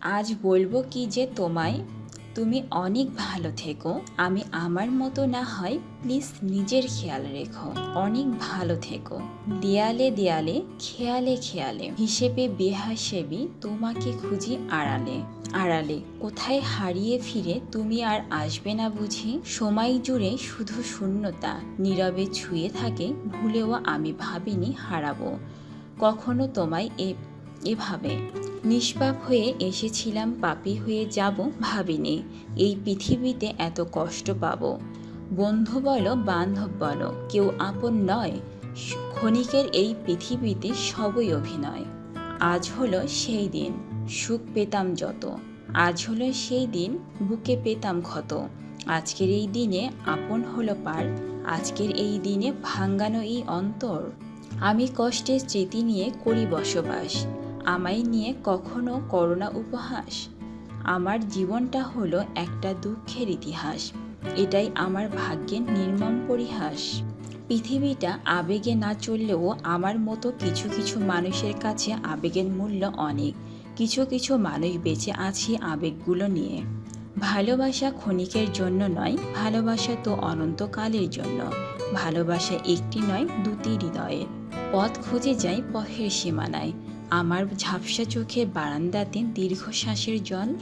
আজ বলব কি যে তোমায় তুমি অনেক ভালো থেকো। আমি আমার মতো না হয় প্লিজ নিজের খেয়াল রেখো। অনেক ভালো থেকো। দেয়ালে দেয়ালে, খেয়ালে খেয়ালে। হিসেবে বেহাসেবি তোমাকে খুঁজি আড়ালে। আড়ালে। কোথায় হারিয়ে ফিরে তুমি আর আসবে না বুঝি। সময় জুড়ে শুধু শূন্যতা। নীরবে ছুঁয়ে থাকে, ভুলেও আমি ভাবিনি হারাবো। কখনো তোমায় এভাবে। নিষ্পাপ হয়ে এসেছিলাম, পাপী হয়ে যাব ভাবিনি। এই পৃথিবীতে এত কষ্ট পাবো। বন্ধু বলো, বান্ধব বলো, কেউ আপন নয়। ক্ষণিকের এই পৃথিবীতে সবই অভিনয়। আজ হলো সেই দিন, সুখ পেতাম যত। আজ হলো সেই দিন, বুকে পেতাম ক্ষত। আজকের এই দিনে আপন হলো পার। আজকের এই দিনে ভাঙ্গানো এই অন্তর। আমি কষ্টের স্মৃতি নিয়ে করি বসবাস। আমায় নিয়ে কখনো করোনা উপহাস। আমার জীবনটা হলো একটা দুঃখের ইতিহাস। এটাই আমার ভাগ্যের নির্মম পরিহাস। পৃথিবীটা আবেগে না চললেও আমার মতো কিছু কিছু মানুষের কাছে আবেগের মূল্য অনেক। কিছু কিছু মানুষ বেঁচে আছে আবেগগুলো নিয়ে। ভালোবাসা ক্ষণিকের জন্য নয়, ভালোবাসা তো অনন্তকালের জন্য। ভালোবাসা একটি নয়, দুটি হৃদয়ের। পথ খুঁজে যায় পথের সীমানায়। আমার ঝাপসা চোখের বারান্দাতে দীর্ঘশ্বাসের জল।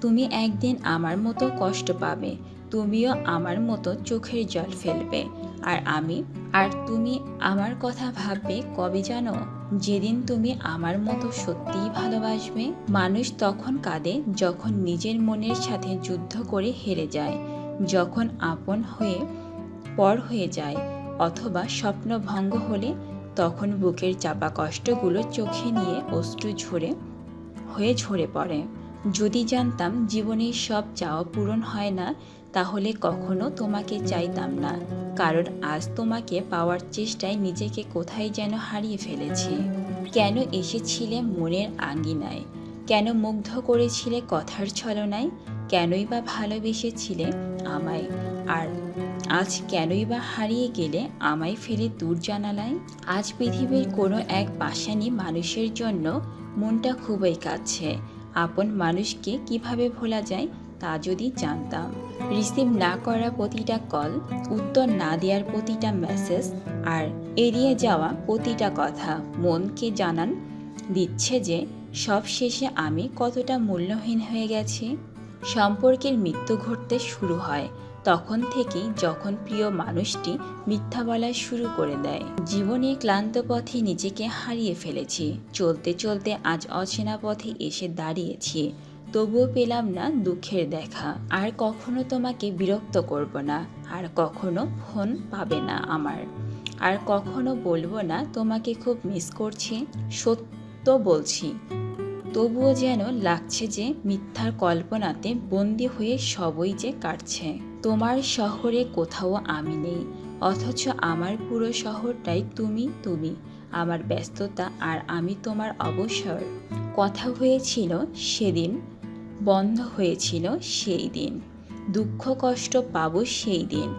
তুমি একদিন আমার মতো কষ্ট পাবে, তুমিও আমার মতো চোখের জল ফেলবে। আর আমি, আর তুমি আমার কথা ভাববে কবে জানো? যেদিন তুমি আমার মতো সত্যিই ভালোবাসবে। মানুষ তখন কাঁদে যখন নিজের মনের সাথে যুদ্ধ করে হেরে যায়, যখন আপন হয়ে, পর হয়ে যায়, অথবা স্বপ্ন ভঙ্গ হলে তখন বুকের চাপা কষ্টগুলো চোখে নিয়ে অশ্রু ঝরে, হয়ে ঝরে পড়ে। যদি জানতাম জীবনের সব চাওয়া পূরণ হয় না, তাহলে কখনো তোমাকে চাইতাম না। কারণ আজ তোমাকে পাওয়ার চেষ্টায় নিজেকে কোথায় যেন হারিয়ে ফেলেছি। কেন এসেছিলে মনের আঙ্গিনায় কেন মুগ্ধ করেছিলে কথার ছলনায়? কেনই বা ভালোবেসেছিলে আমায়? আর আজ কেনই বা হারিয়ে গেলে আমায় ফেলে দূর জানালায়? আজ পৃথিবীর কোনো এক পাশানি মানুষের জন্য মনটা খুবই কাছে। আপন মানুষকে কীভাবে ভোলা যায় তা যদি জানতাম। রিসিভ না করা প্রতিটা কল, উত্তর না দেওয়ার প্রতিটা মেসেজ আর এড়িয়ে যাওয়া প্রতিটা কথা মনকে জানান দিচ্ছে যে সব শেষে আমি কতটা মূল্যহীন হয়ে গেছি। সম্পর্কের মৃত্যু ঘটতে শুরু হয়। তখন থেকেই যখন প্রিয় মানুষটি মিথ্যা বলা শুরু করে দেয়। জীবনে ক্লান্ত পথে নিজেকে হারিয়ে ফেলেছি। চলতে চলতে আজ অচেনা পথে এসে দাঁড়িয়েছি। তবুও পেলাম না দুঃখের দেখা। আর কখনো তোমাকে বিরক্ত করব না। আর কখনো ফোন পাবে না আমার। আর কখনো বলব না, তোমাকে খুব মিস করছি। সত্য বলছি। তবুও যেন লাগছে যে মিথ্যার কল্পনাতে বন্দি হয়ে সবই যে কাটছে। তোমার শহরে কোথাও আমি নেই, অথচ আমার পুরো শহরটাই তুমি তুমি, আমার ব্যস্ততা আর আমি তোমার অবসর। কথা হয়েছিল সেদিন, বন্ধ হয়েছিল সেই দিন, দুঃখ কষ্ট পাব সেই দিন,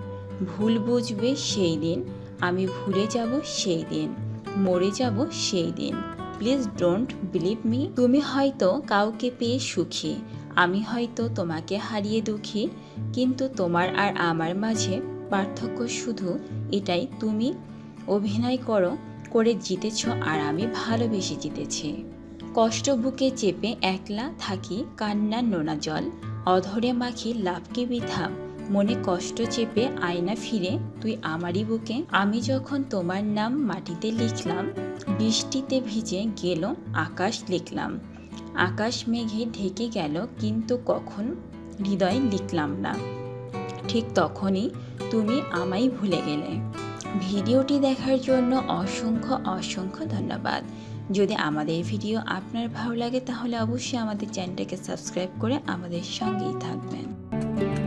ভুল বুঝবে সেই দিন, আমি ভুলে যাব সেই দিন, মরে যাব সেই দিন। Please don't believe me. তুমি হয়তো কাউকে পেয়ে সুখী আমি হয়তো তোমাকে হারিয়ে দুঃখী, কিন্তু তোমার আর আমার মাঝে পার্থক্য শুধু এটাই তুমি অভিনয় করো, করে জিতেছ আর আমি ভালোবেসে জিতেছি। কষ্ট বুকে চেপে একলা থাকি কান্নার নোনা জল, অধরে মাখি লাভকে বিধা মনে কষ্ট চেপে আয়না ফিরে, তুই আমারই বুকে। আমি যখন তোমার নাম মাটিতে লিখলাম, বৃষ্টিতে ভিজে গেল, আকাশ লিখলাম আকাশ মেঘে ঢেকে গেল, কিন্তু কখন? হৃদয় লিখলাম না। ঠিক তখনই তুমি আমায় ভুলে গেলে। ভিডিওটি দেখার জন্য অসংখ্য অসংখ্য ধন্যবাদ। যদি আমাদের ভিডিও আপনার ভালো লাগে, তাহলে অবশ্যই আমাদের চ্যানেলটাকে সাবস্ক্রাইব করে আমাদের সঙ্গেই থাকবেন।